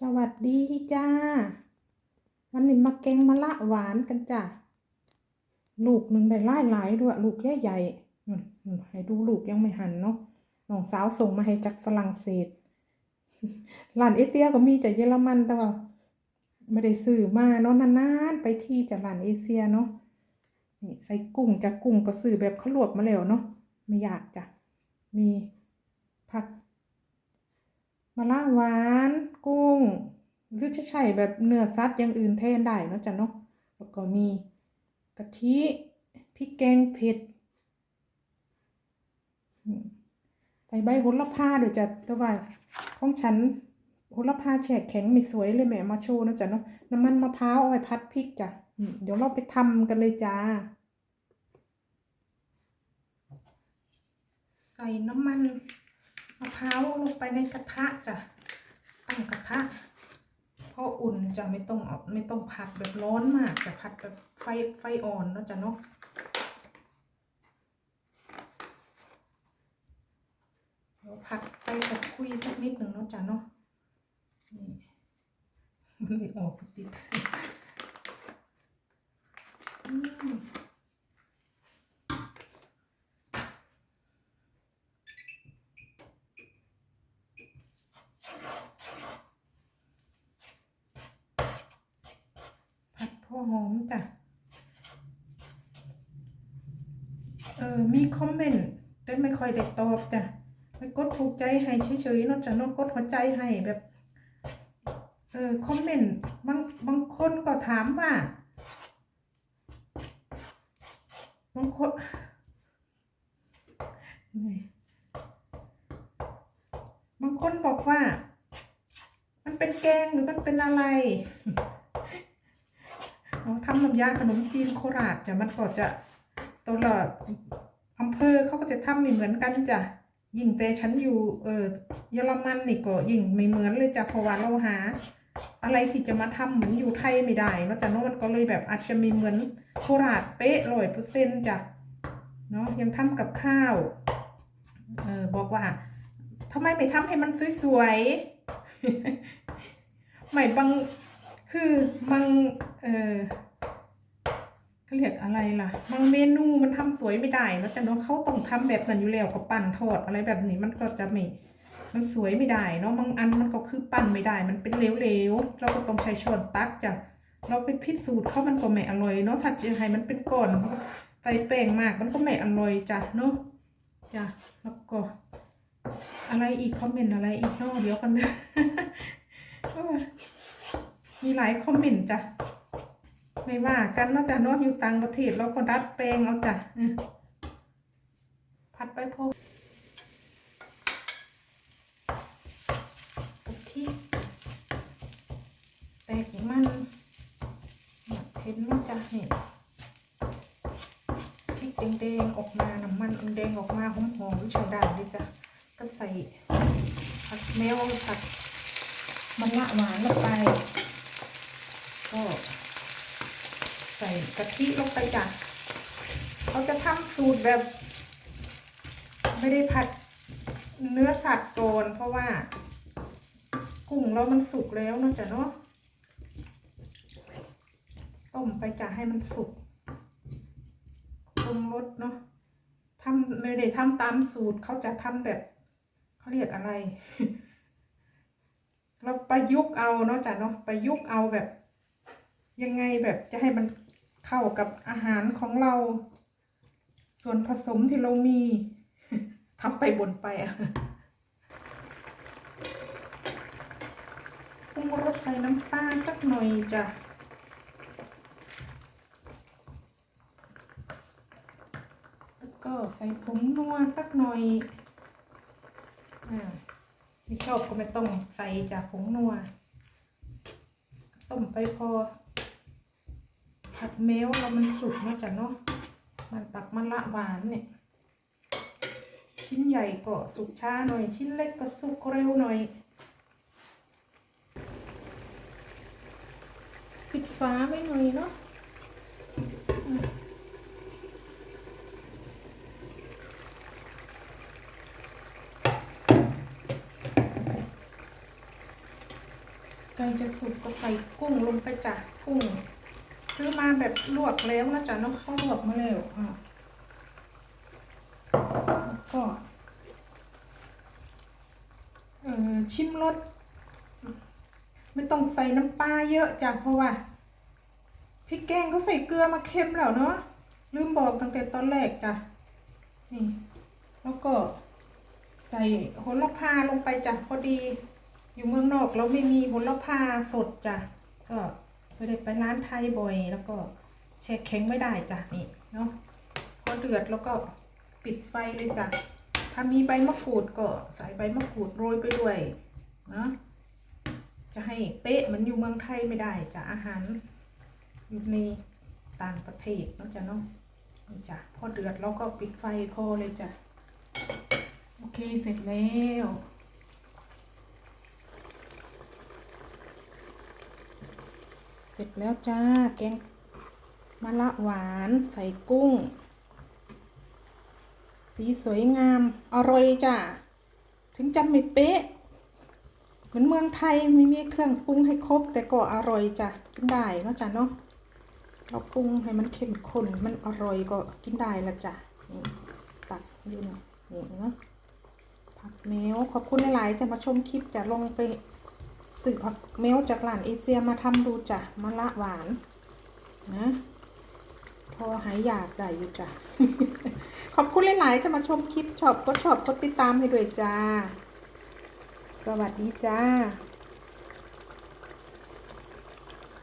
สวัสดีจ้า วันนี้มาแกงมะละหวานกันจ้ะ ลูกหนึ่งได้หลายหลายด้วย ลูกใหญ่ใหญ่ให้ดูลูกยังไม่หันเนาะ น้องสาวส่งมาให้จากฝรั่งเศสร้านเอเชียก็มีจากเยอรมันแต่ว่าไม่ได้ซื้อมาเนาะนานๆไปที่จากร้านเอเชียเนาะ นี่ใส่กุ้งจากกุ้งก็ซื้อแบบเขาลวกมาแล้วเนาะ ไม่ยากจ้ะ มีผัก มะละหวาน กุ้งหรือจะใช้แบบเนื้อสัตว์อย่างอื่นแทนได้เนาะจ๊ะเนาะแล้วก็มีกะทิพริกแกงเผ็ดใส่ใบโหระพาด้วยจ้ะแต่ว่าของฉันโหระพาแฉกแข็งไม่สวยเลยแม่มาโชว์นะจ๊ะเนาะน้ำมันมะพร้าวเอาไว้พัดพริกจ้ะเดี๋ยวเราไปทำกันเลยจ้า ใส่น้ำมันะพร้าวลงไปในกระทะจ้ะตั้งกระทะพออุ่นจะไม่ต้องเอไม่ต้องผัดแบบร้อนมากจะผัดแบบไฟไฟอ่อนเนาะจ้ะเนาะเดี๋ยวผัดไปกับคุยสักนิดหนึ่งเนาะจ้ะเนาะนี่มันไม่ออกติดอืม ผัดพอ หอมจ้ะ เออ มีคอมเมนต์แต่ไม่ค่อยได้ตอบจ้ะไปกดถูกใจให้เฉยๆนอกจากนกกดหัวใจให้แบบ เออ คอมเมนต์บางบางคนก็ถามว่าบางคนบางคนบอกว่า มันเป็นแกงหรือมันเป็นอะไร ทำน้ำยาขนมจีนโคราชจ้ะมันก็จะตัวละอำเภอเขาก็จะทำไม่เหมือนกันจ้ะยิ่งแต่ฉันอยู่เออเยอรมันนี่ก็ยิ่งไม่เหมือนเลยจ้ะเพราะว่าเราหา อะไรที่จะมาทำเหมือนอยู่ไทยไม่ได้เนอกจากนั้นมันก็เลยแบบอาจจะมีเหมือนโคราชเป๊ะร้อยเปอร์เซ็นต์จ้ะเนาะยังทำกับข้าวเออบอกว่าทำไมไม่ทำให้มันสวยๆไม่บางคือบางเออ เรียกอะไรล่ะ บางเมนูมันทำสวยไม่ได้แล้วจะเนาะเขาต้องทำแบบนั้นอยู่แล้วกับปั่นทอดอะไรแบบนี้มันก็จะไม่มันสวยไม่ได้เนาะบางอันมันก็คือปั่นไม่ได้ มันเป็นเหลวๆเราก็ต้องใช้ช้อนตักจ้ะเราไปพิสูจน์เขามันก็ไม่อร่อยเนาะถ้าจะให้มันเป็นก้อนใส่แป้งมากมันก็ไม่อร่อยจ้ะเนาะจ้ะแล้วก็ อะไรอีกคอมเมนต์อะไรอีกเนาะเดี๋ยวกันนะเออมีหลายคอมเมนต์จ้ะ ไม่ว่ากันนอกจากนอะอยู่ต่างประเทศเราก็ดัดแปลงเอาจ้ะผัดไปพอกะทิแตกมันเห็นว่าจ้ะเนี่ยพริกแดงๆออกมาน้ำมันแดงออกมาหอมๆใช้ได้เลยจ้ะก็ใส่ผักแมวผักมันละหวานลงไปก็ ส่กะทิลงไปจ้ะเขาจะทำสูตรแบบ ไม่ได้ผัดเนื้อสัตว์ก่อนเพราะว่า กุ้งเรามันสุกแล้วเนอะจ๊ะเนาะต้มไปจ้ะให้มันสุกปรุงรสเนาะทำไม่ได้ทำตามสูตรเขาจะทำแบบเขาเรียกอะไร เราประยุกต์เอาเนาะจ้ะเนาะประยุกต์เอาแบบ ยังไงแบบจะให้มัน เข้ากับอาหารของเรา ส่วนผสมที่เรามีทำไปบนไปอะปรุงรสใส่น้ำตาลสักหน่อยจ้ะแล้วก็ใส่ผงนัวสักหน่อยอ่าไม่ชอบก็ไม่ต้องใส่จากผงนัว ต้มไปพอ ผัดเมลเรามันสุกนะจ้ะเนาะมันปักมะละหวานเนี่ย ชิ้นใหญ่ก็สุกช้าหน่อย ชิ้นเล็กก็สุกเร็วหน่อยปิดฝาไว้หน่อยเนาะใกล้จะสุกก็ใส่กุ้งลงไปจ้ะกุ้ง ซื้อมาแบบลวกแล้วนะจ๊ะน้องเขาลวกมาแล้วอะก็เออชิมรสไม่ต้องใส่น้ำปลาเยอะจ้ะเพราะว่าพริกแกงเขาใส่เกลือมาเค็มแล้วเนาะลืมบอกตั้งแต่ตอนแรกจ้ะนี่แล้วก็ใส่โหระพาลงไปจ้ะพอดี อยู่เมืองนอกเราไม่มีโหระพาสดจ้ะก็ ไม่ได้ไปร้านไทยบ่อยแล้วก็แช่แข็งไม่ได้จ้ะนี่เนาะพอเดือดแล้วก็ปิดไฟเลยจ้ะถ้ามีใบมะกรูดก็ใส่ใบมะกรูดโรยไปด้วยเนาะจะให้เป๊ะเหมือนอยู่เมืองไทยไม่ได้จ้ะอาหารอยู่ในต่างประเทศเนาะจ้ะเนาะนี่จ้ะพอเดือดเราก็ปิดไฟพอเลยจ้ะโอเคเสร็จแล้ว เสร็จแล้วจ้า แกงมะละหวานใส่กุ้ง สีสวยงาม อร่อยจ้ะถึงจะไม่เป๊ะ เหมือนเมืองไทยไม่มีเครื่องปรุงให้ครบ แต่ก็อร่อยจ้ะกินได้เนาะจ้ะเนาะเราปรุงให้มันเข้มข้นมันอร่อยก็กินได้ละจ้ะนี่ตักอยู่เนี่ยนี่เนาะผักแมวขอบคุณหลายๆจะมาชมคลิปจะลงไป สืบผักเมลจากหลานเอเชียมาทำดูจ้ะมะละหวานนะพอหายอยากได้อยู่จ้ะ ขอบคุณหลายๆจะมาชมคลิปชอบก็ชอบกดติดตามให้ด้วยจ้า สวัสดีจ้า